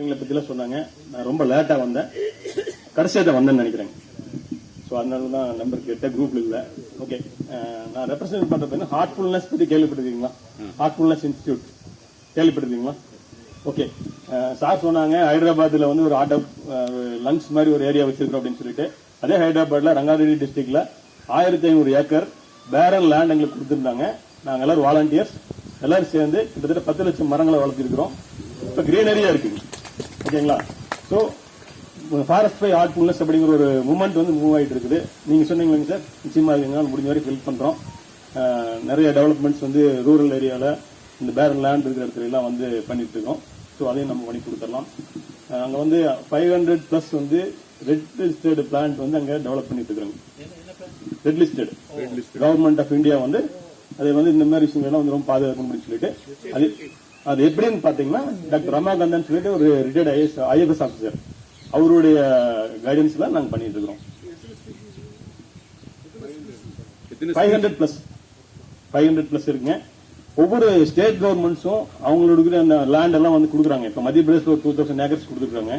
பற்றிலாம் சொன்னாங்க. நான் ரொம்ப லேட்டாக வந்தேன். கடைசியாக தான் வந்தேன்னு நினைக்கிறேங்க ஸோ அதனால தான் நம்பர் கேட்ட குரூப்ல இல்லை. ஓகே நான் ரெப்ரசென்ட் பண்ணுறது ஹார்ட்ஃபுல்னஸ் பற்றி கேள்விப்பட்டிருக்கீங்களா? ஹார்ட்ஃபுல்னஸ் இன்ஸ்டியூட் கேள்விப்பட்டிருக்கீங்களா? ஓகே சார் சொன்னாங்க ஹைதராபாத்தில் வந்து ஒரு ஆர்ட் ஆஃப் லங்ஸ் மாதிரி ஒரு ஏரியா வச்சிருக்கோம் அப்படின்னு சொல்லிட்டு. அதே ஹைதராபாத்தில் ரங்காரெட்டி டிஸ்ட்ரிக்ட்ல ஆயிரத்தி ஐநூறு ஏக்கர் பேரன் லேண்ட் எங்களுக்கு கொடுத்துருந்தாங்க. நாங்கள் எல்லாரும் வாலண்டியர்ஸ் எல்லாரும் சேர்ந்து கிட்டத்தட்ட பத்து லட்சம் மரங்களை வளர்த்துருக்குறோம். இப்போ கிரீனரியா இருக்குங்க ஓகேங்களா? ஸோ ஃபாரஸ்ட் பை ஆர்ட்ஃபுல்னஸ் அப்படிங்கிற ஒரு மூமெண்ட் வந்து மூவ் ஆயிட்டு இருக்குது நீங்க சொன்னீங்க சார் நிச்சயமா எங்களால் முடிஞ்ச வரைக்கும் ஹெல்ப் பண்றோம். அஹ், நிறைய டெவலப்மெண்ட்ஸ் வந்து ரூரல் ஏரியாவில் இந்த பேரன் லேண்ட் இருக்கிற இடத்துல எல்லாம் வந்து பண்ணிட்டு இருக்கோம் ஸோ அதையும் நம்ம பண்ணி கொடுத்துடலாம். அங்க வந்து ஃபைவ் ஹண்ட்ரட் பிளஸ் வந்து ரெட் லிஸ்டட் பிளான்ட் வந்து அங்க டெவலப் பண்ணிட்டு இருக்கிறோங்க red listed government of India வந்து அதை வந்து இந்த மாதிரி விஷயங்கள் எல்லாம் வந்து ரொம்ப பாதுகாக்கணும் அப்படின்னு சொல்லிட்டு அது அது எப்படின்னு பாத்தீங்கன்னா டாக்டர் ரமாகாந்தன் சொல்லிட்டு ஒரு ரிட்டையர்ட் ஐஎஸ் ஐஎஃப்எஸ் ஆஃபீஸர் அவருடைய கைடன்ஸ்ல நாங்க பண்ணிட்டு இருக்கிறோம். Five hundred plus five hundred plus இருக்குங்க. ஒவ்வொரு ஸ்டேட் கவர்மெண்ட்ஸும் அவங்களோட அந்த லேண்ட் எல்லாம் வந்து கொடுக்குறாங்க. இப்போ மத்திய பிரதேச ஒரு டூ தௌசண்ட் ஏக்கர்ஸ் கொடுத்துருக்காங்க.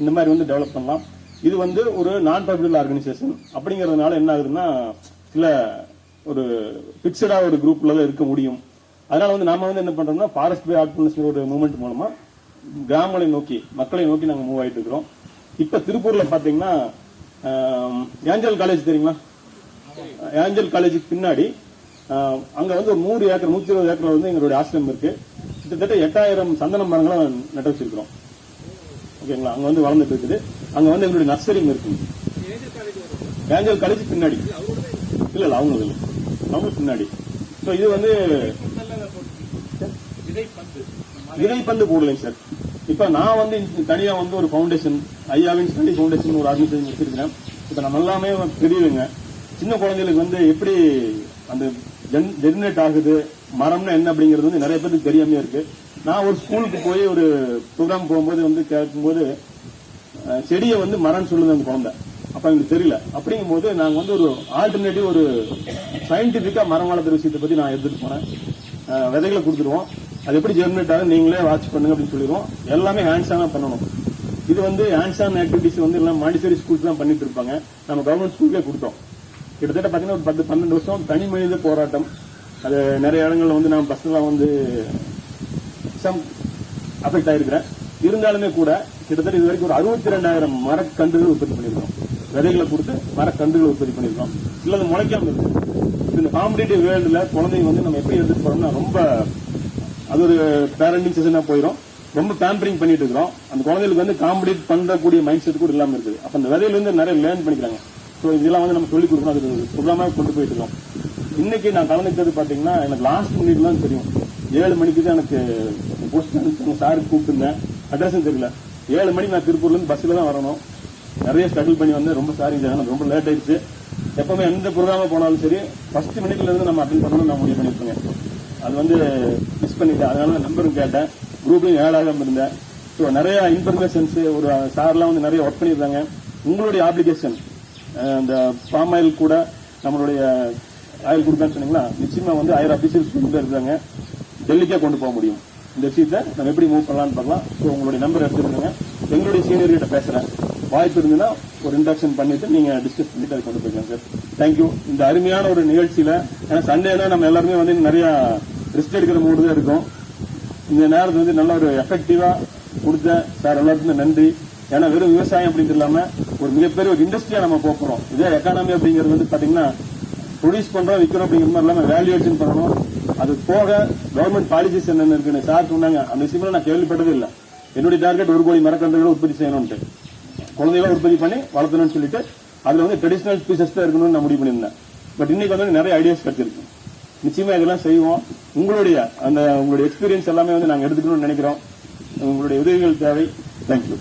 இந்த மாதிரி வந்து டெவலப் பண்ணலாம். இது வந்து ஒரு நான் பப்ளிக் ஆர்கனைசேஷன் அப்படிங்கறதுனால என்ன ஆகுதுன்னா சில ஒரு பிக்சடா ஒரு குரூப்ல தான் இருக்க முடியும். அதனால வந்து நாம வந்து என்ன பண்றோம்னா ஃபாரஸ்ட் பை ஆர்ட்ஃபுல்னஸ் ஒரு மூவ்மெண்ட் மூலமா கிராமங்களை நோக்கி மக்களை நோக்கி நாங்க மூவ் ஆயிட்டு இருக்கிறோம். இப்ப திருப்பூர்ல பாத்தீங்கன்னா ஏஞ்சல் காலேஜ் தெரியுங்களா ஏஞ்சல் காலேஜுக்கு பின்னாடி அங்க வந்து ஒரு நூறு ஏக்கர் நூத்தி இருபது ஏக்கர் வந்து எங்களுடைய ஆசிரமம் இருக்கு. கிட்டத்தட்ட எட்டாயிரம் சந்தன மரங்களை நட்டு வச்சிருக்கிறோம். ஓகேங்களா? அங்க வந்து வளர்ந்துட்டு இருக்குது. அங்க வந்து எங்களுடைய நர்சரியும் இருக்கு. ஏஞ்சல் காலேஜ் பின்னாடி. இல்ல இல்ல அவங்களுக்கு இல்லை. அவங்களுக்கு பின்னாடி. ஸோ இது வந்து விதைப்பந்து போடலைங்க சார். இப்ப நான் வந்து தனியாக தனியா வந்து ஒரு ஃபவுண்டேஷன் ஐயாவின் ஸ்டடி ஃபவுண்டேஷன் ஒரு ஆர்கனைசேஷன் வச்சிருக்கிறேன். இப்ப நம்ம எல்லாமே தெரியுதுங்க. சின்ன குழந்தைகளுக்கு வந்து எப்படி அந்த ஜெனரேட் ஆகுது மரம்னா என்ன அப்படிங்கிறது வந்து நிறைய பேருக்கு தெரியாம இருக்கு. நான் ஒரு ஸ்கூலுக்கு போய் ஒரு ப்ரோக்ராம் போகும்போது வந்து கேட்கும்போது செடியை வந்து மரம்னு சொல்லுது அந்த குழந்தை. அப்ப எங்களுக்கு தெரியல. அப்படிங்கும்போது நாங்க வந்து ஒரு ஆல்டர்னேட்டிவ் ஒரு சயின்டிபிக்கா மரம் வளர்த்துற விஷயத்தை பத்தி நான் எடுத்துட்டு போனேன் விதைகளை கொடுத்துருவோம். அது எப்படி ஜெர்மினேட் ஆகும் நீங்களே வாட்ச் பண்ணுங்க அப்படின்னு சொல்லிடுவோம். எல்லாமே ஹேண்ட்ஸ் ஆனா பண்ணணும். இது வந்து ஹேண்ட்ஸ் ஆன் ஆக்டிவிட்டிஸ் வந்து எல்லாம் மாண்டிசரி ஸ்கூல்ஸ் தான் பண்ணிட்டு இருப்பாங்க. நம்ம கவர்மெண்ட் ஸ்கூலுக்கே கொடுத்தோம். கிட்டத்தட்ட பாத்தீங்கன்னா ஒரு பத்து பன்னெண்டு வருஷம் தனி மனித போராட்டம். அது நிறைய இடங்கள்ல வந்து நான் பர்சனலா வந்து சம் அஃபெக்ட் ஆயிருக்கிறேன். இருந்தாலுமே கூட கிட்டத்தட்ட இது வரைக்கும் ஒரு அறுபத்தி ரெண்டாயிரம் மரக்கன்றுகள் உற்பத்தி பண்ணியிருக்கோம். விதைகளை கொடுத்து மரக்கன்றுகள் உற்பத்தி பண்ணியிருக்கோம். இல்ல அது முளைக்காம இருக்கு. இந்த காம்படிட்டிவ் வேர்ல்டுல குழந்தைங்க வந்து நம்ம எப்படி எடுத்துட்டு போறோம்னா ரொம்ப அது ஒரு பேரண்டிங் செஷனா போயிடும் ரொம்ப பேம்பரிங் பண்ணிட்டு இருக்கிறோம். அந்த குழந்தைகளுக்கு வந்து காம்படிட் பண்ணக்கூடிய மைண்ட் செட் கூட இல்லாம இருக்குது. அப்ப அந்த விதையில இருந்து நிறைய லேர்ன் பண்ணிக்கிறாங்க. ஸோ இதெல்லாம் வந்து நம்ம சொல்லிக் கொடுக்கணும். அது ப்ரோக்ராமா கொண்டு போயிட்டு இருக்கோம். இன்னைக்கு நான் கலந்துக்கிறது பாத்தீங்கன்னா எனக்கு லாஸ்ட் மினிட் தான் தெரியும். ஏழு மணிக்கு தான் எனக்கு போஸ்ட் அனுப்பிச்சாங்க. சாருக்கு கூப்பிட்டுருந்தேன். அட்ரஸும் தெரியல. ஏழு மணிக்கு நான் திருப்பூர்ல இருந்து பஸ்ல தான் வரணும். நிறைய ஸ்ட்ரகிள் பண்ணி வந்து ரொம்ப சாரி. எனக்கு ரொம்ப லேட் ஆயிடுச்சு. எப்பவுமே எந்த ப்ரோக்ராமா போனாலும் சரி ஃபர்ஸ்ட் மினிட்ல இருந்து நம்ம அட்டன் பண்ணணும்னு நான் முடிவு பண்ணிருக்கேன் அது வந்து மிஸ் பண்ணிட்டேன். அதனால நம்பரும் கேட்டேன். குரூப்லயும் ஏழாக இருந்தேன். ஸோ நிறைய இன்ஃபர்மேஷன்ஸ் ஒரு சார்லாம் வந்து நிறைய ஒர்க் பண்ணியிருந்தாங்க உங்களுடைய ஆப்ளிகேஷன் இந்த பாம் ஆயில் கூட நம்மளுடைய ஆயில் கொடுத்தான்னு சொன்னீங்களா? நிச்சயமா வந்து ஆயிரம் அபிஷியல்ஸ் கொண்டு இருக்காங்க. டெல்லிக்கே கொண்டு போக முடியும். இந்த விஷயத்தை நம்ம எப்படி மூவ் பண்ணலாம்னு பார்க்கலாம். ஸோ உங்களுடைய நம்பர் எடுத்துருங்க எங்களுடைய சீனியர் கிட்ட பேசுறேன். வாய்ப்பு இருந்ததுன்னா ஒரு இன்ட்ரக்ஷன் பண்ணிட்டு நீங்க டிஸ்கஸ் பண்ணிட்டு அதை கொண்டு போயிருக்காங்க சார் தேங்க்யூ இந்த அருமையான ஒரு நிகழ்ச்சியில ஏன்னா சண்டேனா நம்ம எல்லாருமே வந்து நிறைய ரிஸ்க் எடுக்கிற மூடு தான் இருக்கும். இந்த நேரத்தில் வந்து நல்ல ஒரு எஃபெக்டிவா கொடுத்த சார் எல்லாருக்குமே நன்றி. ஏன்னா வெறும் விவசாயம் அப்படின்ட்டு இல்லாம ஒரு மிகப்பெரிய ஒரு இண்டஸ்ட்ரியா நம்ம போக்குறோம். இதே எக்கானமி அப்படிங்கிறது வந்து பாத்தீங்கன்னா ப்ரொடியூஸ் பண்றோம் விற்கிறோம் அப்படிங்கிற மாதிரி இல்லாம வேல்யூவேஷன் பண்ணணும். அது போக கவர்மெண்ட் பாலிசிஸ் என்னென்ன இருக்குன்னு சார் சொன்னாங்க. அந்த விஷயத்துல நான் கேள்விப்பட்டது இல்லை. என்னுடைய டார்கெட் ஒரு கோடி மரக்கன்றுகளை உற்பத்தி செய்யணும்ட்டு குழந்தைகளை உற்பத்தி பண்ணி வளர்த்தணும்னு சொல்லிட்டு அதுல வந்து ட்ரெடிஷனல் ஸ்பீசஸ் தான் இருக்கணும்னு நான் முடிவு பண்ணியிருந்தேன். பட் இன்னைக்கு வந்து நிறைய ஐடியாஸ் கிடைச்சிருக்கு. நிச்சயமா இதெல்லாம் செய்வோம். உங்களுடைய அந்த உங்களுடைய எக்ஸ்பீரியன்ஸ் எல்லாமே வந்து நாங்கள் எடுத்துக்கணும்னு நினைக்கிறோம். உங்களுடைய உதவிகள் தேவை. தேங்க்யூ